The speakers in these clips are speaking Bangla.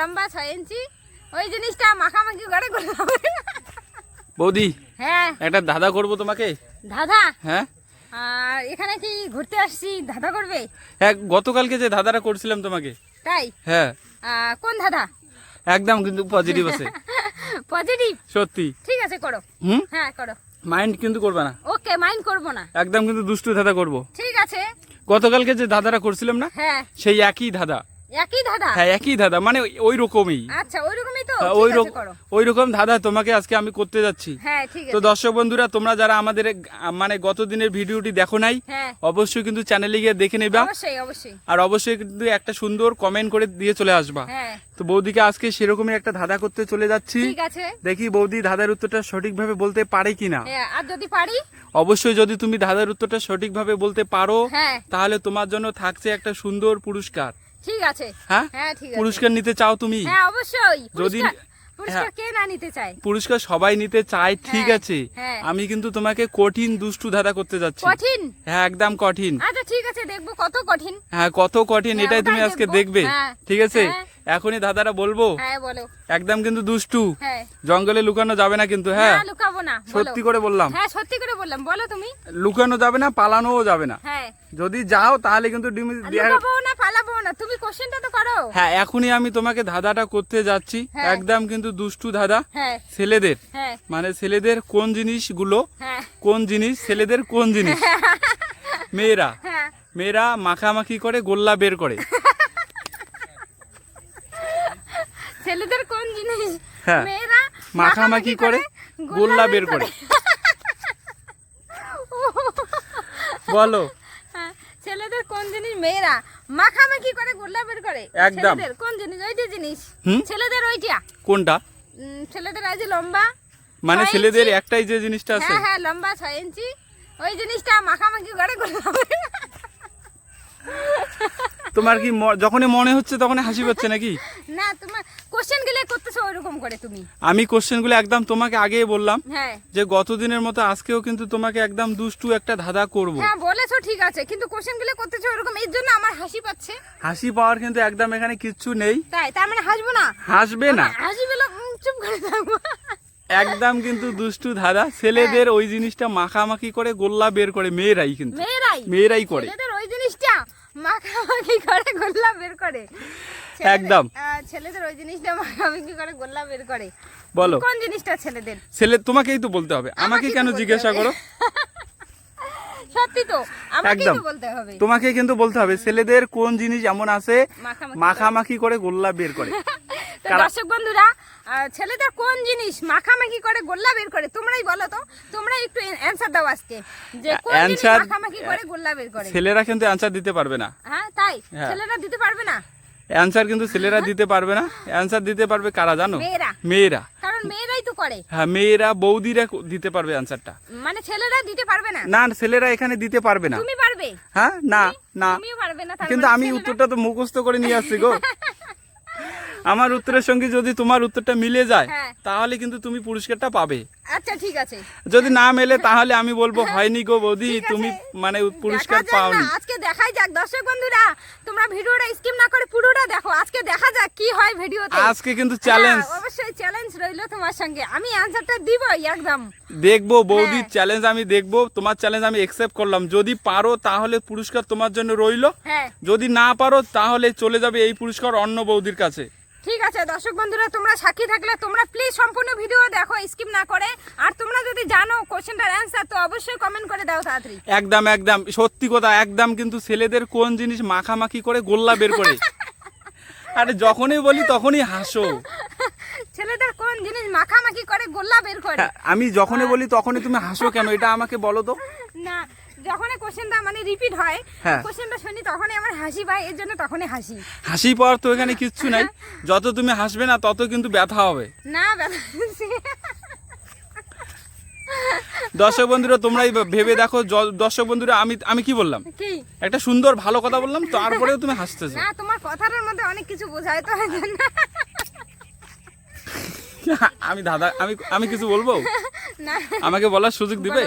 লম্বা ছয় ইঞ্চি। ওই জিনিসটা মাখামাখি করে করলাম বৌদি হ্যাঁ। একটা দাদা করব তোমাকে? দাদা হ্যাঁ। আর এখানে কি ঘুরতে আসছি? দাদা করবে? হ্যাঁ গতকালকে যে দাদাটা করছিলাম তোমাকে। তাই? হ্যাঁ। কোন দাদা একদম কিন্তু পজিটিভ আছে। পজিটিভ সত্যি। ঠিক আছে করো। হুম? হ্যাঁ করো। মাইন্ড কিন্তু করবে না। ওকে মাইন্ড করব না। একদম কিন্তু দুষ্টু দাদা করব। ঠিক আছে। গতকালকে যে দাদাটা করছিলাম না হ্যাঁ। সেই একই দাদা একই হ্যাঁ একই দাদা মানে ওই- রকমই। আচ্ছা ওই রকমই তো? ঠিক ওই আছে রকম করো। ওই রকম দাদা তোমাকে আজকে আমি করতে যাচ্ছি। হ্যাঁ ঠিক তো দর্শক বন্ধুরা তোমরা যারা আমাদের মানে গত দিনের ভিডিওটি দেখো নাই হ্যাঁ। অবশ্যই কিন্তু চ্যানেলে গিয়ে দেখে নেবা। অবশ্যই অবশ্যই। আর অবশ্যই কিন্তু একটা সুন্দর কমেন্ট করে দিয়ে চলে আসবা। হ্যাঁ। তো বৌদিকে আজকে সেরকমই একটা ধাঁধা করতে চলে যাচ্ছি। ঠিক আছে। দেখি বৌদি ধাঁধার উত্তরটা সঠিকভাবে বলতে পারে কিনা। আর যদি পারি? অবশ্যই যদি তুমি ধাঁধার উত্তরটা সঠিকভাবে বলতে পারো তাহলে তোমার জন্য থাকছে একটা সুন্দর পুরস্কার। ঠিক আছে। হ্যাঁ? হ্যাঁ ঠিক আছে। পুরস্কার নিতে চাও তুমি? হ্যাঁ অবশ্যই। যদি- পুরস্কার হ্যাঁ। কে না নিতে চায়? পুরস্কার সবাই নিতে চায় ঠিক হ্যাঁ, আছে। হ্যাঁ। আমি কিন্তু তোমাকে কঠিন দুষ্টু ধাঁধা করতে যাচ্ছি। কঠিন? হ্যাঁ একদম কঠিন। আচ্ছা ঠিক আছে দেখব কত কঠিন। হ্যাঁ কত কঠিন এটাই তুমি আজকে দেখবে। ঠিক আছে। এখনই দাদারা বলব হ্যাঁ একদম কিন্তু দুষ্টু। হ্যাঁ। জঙ্গলে লুকানো যাবে না কিন্তু হ্যাঁ? লুকাবো না সত্যি করে বললাম। হ্যাঁ সত্যি করে বললাম বলো তুমি। লুকানো যাবে না পালানোও যাবে না। হ্যাঁ। যদি যাও তাহলে কিন্তু ডিম লুকাবো না পালাবো না তুমি কোশ্চেনটা তো করো। হ্যাঁ এখনই আমি তোমাকে ধাঁধাটা করতে যাচ্ছি। একদম কিন্তু দুষ্টু ধাঁধা। ছেলেদের। মানে ছেলেদের কোন জিনিসগুলো কোন জিনিস ছেলেদের কোন জিনিস? মেয়েরা। মেয়েরা মাখামাখি করে গোল্লা বের করে ছেলেদের কোন জিনিস হ্যাঁ। মাখামাখি করে গোল্লা বের করে। বলো। হ্যাঁ, ছেলেদের কোন জিনিস মেয়েরা মাখামাখি করে গোল্লা বের করে? একদম। কোন জিনিস? ওই জিনিস। ছেলেদের ওইটা। কোনটা? ছেলেদের আজ লম্বা মানে ছেলেদের একটাই যে জিনিসটা আছে? হ্যাঁ হ্যাঁ লম্বা ছয় ইঞ্চি। ওই জিনিসটা মাখামাখি করে গোল্লা বের তোমার কি যখনই মনে হচ্ছে তখন হাসি পাচ্ছে নাকি? না তোমার কোশ্চেনগুলো করতেছো ওইরকম করে তুমি। আমি কোশ্চেনগুলো একদম তোমাকে আগেই বললাম হ্যাঁ। যে গতদিনের মতো আজকেও কিন্তু তোমাকে একদম দুষ্টু একটা ধাঁধা করব। হ্যাঁ বলেছ ঠিক আছে কিন্তু কোশ্চেনগুলো করতেছো ওরকম এর জন্য আমার হাসি পাচ্ছে। হাসি পাওয়ার কিন্তু একদম এখানে কিচ্ছু নেই। তাই তার মানে হাসবো না? হাসবে না। হাসি উম, চুপ করে থাকব। একদম কিন্তু দুষ্টু ধাঁধা। ছেলেদের ওই জিনিসটা মাখামাখি করে গোল্লা বের করে মেয়েরাই কিন্তু। মেয়েরাই। করে। মাখামাখি করে গোল্লা বের করে? একদম। ছেলেদের ওই জিনিসটা মাখামাখি করে গোল্লা বের করে? বলো। কোন জিনিসটা ছেলেদের? ছেলে তোমাকেই তো বলতে হবে। আমাকে কেন জিজ্ঞাসা করো? সত্যি তো আমাকেই একদম। তো বলতে হবে। তোমাকে কিন্তু বলতে হবে ছেলেদের কোন জিনিস এমন আছে মাখামাখি করে গোল্লা বের কারা- দর্শক বন্ধুরা ছেলেদের কোন জিনিস মাখামাখি করে গোল্লা বের করে? তোমরাই বলো তো তোমরা একটু অ্যান্সার দাও আজকে। যে কোন জিনিস মাখামাখি করে গোল্লা বের করে? ছেলেরা কিন্তু অ্যান্সার দিতে পারবে না। হ্যাঁ তাই? হ্যাঁ। ছেলেরা দিতে পারবে না? অ্যান্সার কিন্তু ছেলেরা দিতে পারবে না। অ্যান্সার দিতে পারবে কারা জানো? মেয়েরা। কারণ মেয়েরাই তো করে। হ্যাঁ মেয়েরা বৌদিরা দিতে পারবে অ্যান্সারটা মানে ছেলেরা দিতে পারবে না? না ছেলেরা এখানে দিতে পারবে না। তুমি পারবে? হ্যাঁ না না। তুমিও পারবে না কিন্তু মানে আমি উত্তরটা তো মুখস্থ করে নিয়ে আসছি গো। আমার উত্তরের সঙ্গে যদি তোমার উত্তরটা মিলে যায় হ্যাঁ। তাহলে কিন্তু তুমি পুরস্কারটা পাবে। আচ্ছা ঠিক আছে। যদি না মেলে তাহলে আমি বলব হয়নি গো বৌদি তুমি মানে পুরস্কার পাওনি। আজকে দেখাই যাক। দর্শক বন্ধুরা তোমরা ভিডিওটা স্কিপ না করে পুরোটা দেখো। আজকে দেখা যাক কি হয় ভিডিওতে। আজকে কিন্তু চ্যালেঞ্জ হ্যাঁ, অবশ্যই চ্যালেঞ্জ রইল তোমার সঙ্গে। আমি অ্যানসারটা দিবই একদম। দেখব বৌদির। চ্যালেঞ্জ আমি দেখব তোমার চ্যালেঞ্জ আমি একসেপ্ট করলাম। যদি পারো তাহলে পুরস্কার তোমার জন্য রইল। হ্যাঁ। যদি না পারো তাহলে চলে যাবে এই পুরস্কার অন্য বৌদির কাছে। ঠিক আছে দর্শক বন্ধুরা তোমরা সাক্ষী থাকলে তোমরা প্লিজ সম্পূর্ণ ভিডিও দেখো স্কিপ না করে। আর তোমরা যদি জানো কোশ্চেনটার অ্যান্সার তো অবশ্যই কমেন্ট করে দাও তাড়াতাড়ি। একদম একদম। সত্যি কথা একদম কিন্তু ছেলেদের কোন জিনিস মাখামাখি করে গোল্লা বের করে? আরে যখনই বলি তখনই হাসো। মাখামাখি করে গোল্লা বের করে। হ্যাঁ, আমি যখনই বলি তখনই তুমি হাসো কেন? এটা আমাকে বলো তো। না যখন কোশ্চেনটা মানে রিপিট হয় হ্যাঁ। কোশ্চেনটা শুনি তখনই আমার হাসি পায় এর জন্য তখনই হাসি। হাসি পাওয়ার তো এখানে কিচ্ছু নাই। যত তুমি হাসবে না তত কিন্তু ব্যথা হবে। না দর্শক বন্ধুরা তোমরাই ভেবে দেখো দর্শক বন্ধুরা আমি আমি কি বললাম? একটা সুন্দর ভালো কথা বললাম তারপরেও তুমি হাসতেছো। না তোমার কথাটার মধ্যে অনেক কিছু বোঝায় তো। আমি দাদা আমি আমি কিছু বলব? আমাকে বলার সুযোগ দিবে?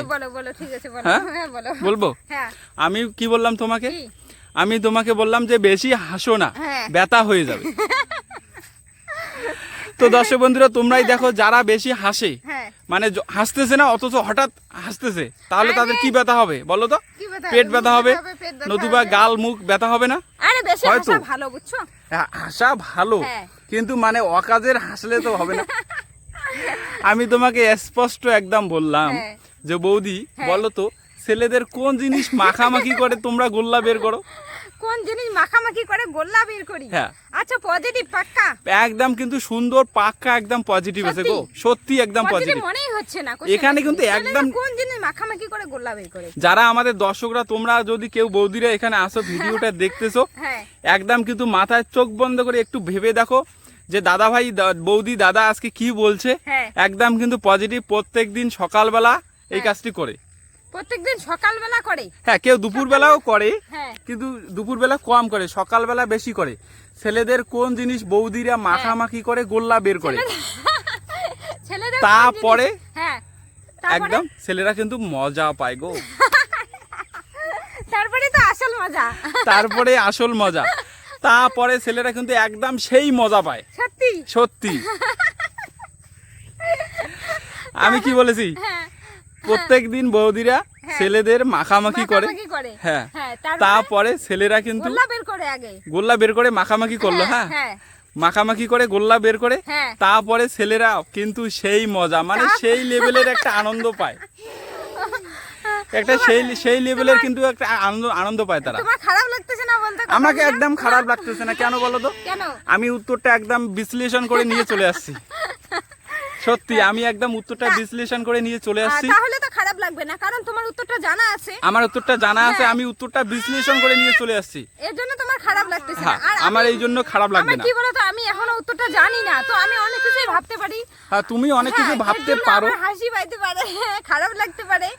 হ্যাঁ? হ্যাঁ বলব? হ্যাঁ। আমি কি বললাম তোমাকে? আমি তোমাকে বললাম যে বেশি হাসো না। ব্যথা হয়ে যাবে। তো দর্শক বন্ধুরা তোমরাই দেখো যারা বেশি হাসে মানে হাসতেছে না অথচ হঠাৎ হাসতেছে তাহলে তাদের কি ব্যথা হবে বলো তো? পেট ব্যথা হবে নতুবা গাল মুখ ব্যথা হবে না? হয়তো। হাসা ভালো বুঝছ? হাসা ভালো। কিন্তু মানে অকাজের হাসলে তো হবে না। আমি তোমাকে স্পষ্ট একদম বললাম হ্যাঁ। যে বৌদি বলো তো ছেলেদের কোন জিনিস মাখামাখি করে তোমরা গোল্লা বের করো? কোন জিনিস মাখামাখি করে গোল্লা বের করি? হ্যাঁ। আচ্ছা পজিটিভ পাক্কা? একদম কিন্তু সুন্দর পাক্কা একদম পজিটিভ আছে গো। সত্যি? একদম পজিটিভ মনেই হচ্ছে না এখানে কিন্তু একদম- কোন জিনিস মাখামাখি করে গোল্লা বের করে? যারা আমাদের দর্শকরা তোমরা যদি কেউ বৌদিরা এখানে আসো ভিডিওটা দেখতেছো হ্যাঁ। একদম কিন্তু মাথায় চোখ বন্ধ করে একটু ভেবে দেখো যে দাদা ভাই বৌদি দাদা আজকে কি বলছে হ্যাঁ। একদম কিন্তু পজিটিভ প্রত্যেক দিন সকালবেলা এই হ্যাঁ। কাজটি করে। প্রত্যেকদিন সকালবেলা করে। হ্যাঁ কেউ দুপুরবেলাও করে হ্যাঁ। কিন্তু দুপুরবেলা কম করে সকালবেলা বেশি করে। ছেলেদের কোন জিনিস বৌদিরা মাখামাখি করে গোল্লা বের করে। তারপরে তারপরে একদম ছেলেরা কিন্তু মজা পায় গো। তারপরে তো আসল মজা। তারপরে আসল মজা। তারপরে ছেলেরা কিন্তু একদম সেই মজা পায়। সত্যি? সত্যি। আমি কি বলেছি? হ্যাঁ। প্রত্যেক দিন বৌদিরা ছেলেদের মাখামাখি করে। হ্যাঁ। হ্যাঁ তারপরে ছেলেরা কিন্তু গোল্লা বের করে মাখামাখি করল হ্যাঁ হ্যাঁ? মাখামাখি করে গোল্লা বের করে হ্যাঁ। তারপরে ছেলেরা কিন্তু সেই মজা মানে সেই লেভেলের একটা আনন্দ পায়। একটা সেই সেই লেভেলের কিন্তু একটা আনন্দ আনন্দ পায় তারা। তোমার খারাপ লাগতেছে না বলতে? আমাকে একদম খারাপ লাগতেছে না। কেন বলো তো? কেন? আমি উত্তরটা একদম বিশ্লেষণ করে নিয়ে চলে আসছি। সত্যি আমি একদম উত্তরটা বিশ্লেষণ করে নিয়ে চলে আসছি। তাহলে তো খারাপ লাগবে না কারণ তোমার উত্তরটা জানা আছে। আমার উত্তরটা জানা আছে হ্যাঁ। আমি উত্তরটা বিশ্লেষণ করে নিয়ে চলে আসছি। এর জন্য তোমার খারাপ লাগতেছে না। হ্যাঁ আর আমার এই জন্য খারাপ লাগবে না। কি বলতো আমি এখনও উত্তরটা জানি না তো আমি অনেক কিছুই ভাবতে পারি। হ্যাঁ তুমি অনেক কিছু হ্যাঁ, ভাবতে পারো। হাসি পাইতে পারে খারাপ লাগতে পারে।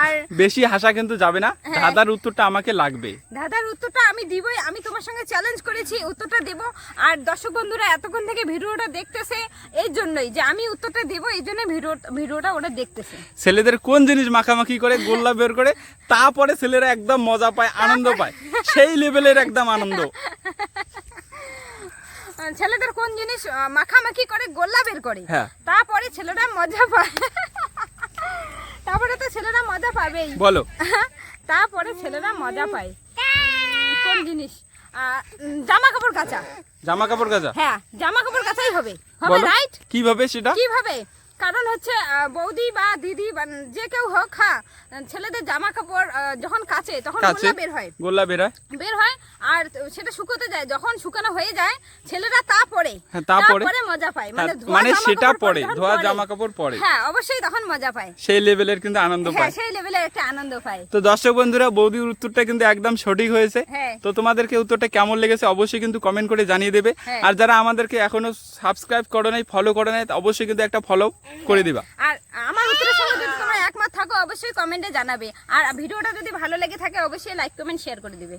আর বেশি হাসা কিন্তু যাবে না। হ্যাঁ। দাদার উত্তরটা আমাকে লাগবে। দাদার উত্তরটা আমি দিবই। আমি তোমার সঙ্গে চ্যালেঞ্জ করেছি উত্তরটা দেব। আর দর্শক বন্ধুরা এতক্ষণ থেকে ভিডিওটা দেখতেছে এই জন্যই যে আমি উত্তরটা দেব এই জন্য ভিডিও ভিডিওটা ওরা দেখতেছে। ছেলেদের কোন জিনিস মাখামাখি করে গোল্লা বের করে তারপরে ছেলেরা একদম মজা পায় আনন্দ পায়। সেই লেভেলের একদম আনন্দ। ছেলেদের কোন জিনিস মাখামাখি করে গোল্লা বের করে হ্যাঁ। তারপরে ছেলেরা মজা পায়। তারপরে তো ছেলেরা মজা পাবেই। বলো। তারপরে ছেলেরা মজা পায়। কোন জিনিস? আহ, জামা কাপড় কাচা। জামা কাপড় কাচা? হ্যাঁ জামা কাপড় কাচাই হবে। হবে রাইট কীভাবে সেটা? কীভাবে? কারণ হচ্ছে বৌদি বা দিদি যে কেউ হোক হ্যাঁ ছেলেদের জামা কাপড় যখন কাচে তখন গোল্লা বের হয়। গোল্লা বের হয়। বের হয় আর সেটা শুকোতে যায়। যখন শুকানো হয়ে যায় ছেলেরা তা পরে। হ্যাঁ, তা পরে। মজা পায়। হ্যাঁ, মানে সেটা পরে ধোয়া জামা কাপড় পরে। হ্যাঁ অবশ্যই তখন মজা পায়। সেই লেভেলের কিন্তু আনন্দ হ্যাঁ পায়। সেই লেভেলের একটা আনন্দ পায়। তো দর্শক বন্ধুরা বৌদির উত্তরটা কিন্তু একদম সঠিক হয়েছে। হ্যাঁ। তো তোমাদেরকে উত্তরটা কেমন লেগেছে অবশ্যই কিন্তু কমেন্ট করে জানিয়ে দেবে। আর যারা আমাদেরকে এখনও সাবস্ক্রাইব করো নাই ফলো করো নাই অবশ্যই কিন্তু একটা ফলো করে দিবা। আর আমার উত্তরের সঙ্গে যদি তোমরা একমত থাকো, অবশ্যই কমেন্টে জানাবে। আর ভিডিওটা যদি ভালো লেগে থাকে, অবশ্যই লাইক কমেন্ট শেয়ার করে দিবে।